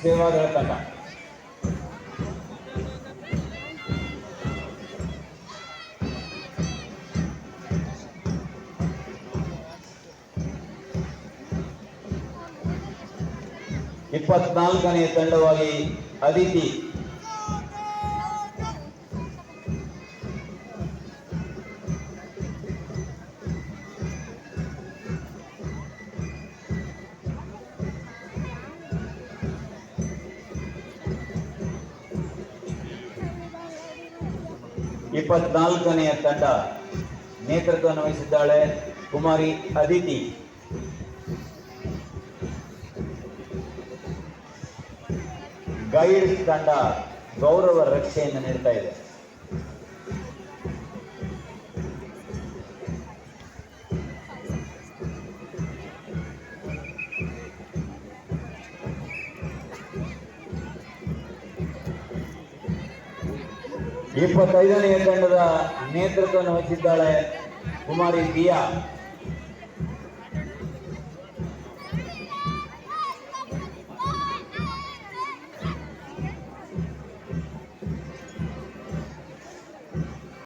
ಸೇವಾದಳ ತಂಡ ಇಪ್ಪತ್ನಾಲ್ಕನೆಯ ತಂಡವಾಗಿ ಅದಿತಿ ಇಪ್ಪತ್ನಾಲ್ಕನೆಯ ತಂಡ ನೇತೃತ್ವವನ್ನು ವಹಿಸಿದ್ದಾಳೆ ಕುಮಾರಿ ಅದಿತಿ. ಗೈಡ್ಸ್ ತಂಡ ಗೌರವ ರಕ್ಷೆಯನ್ನು ನೀಡ್ತಾ ಇದೆ. ಇಪ್ಪತ್ತೈದನೆಯ ತಂಡದ ನೇತೃತ್ವವನ್ನು ವಹಿಸಿದ್ದಾಳೆ ಕುಮಾರಿ ದಿಯಾ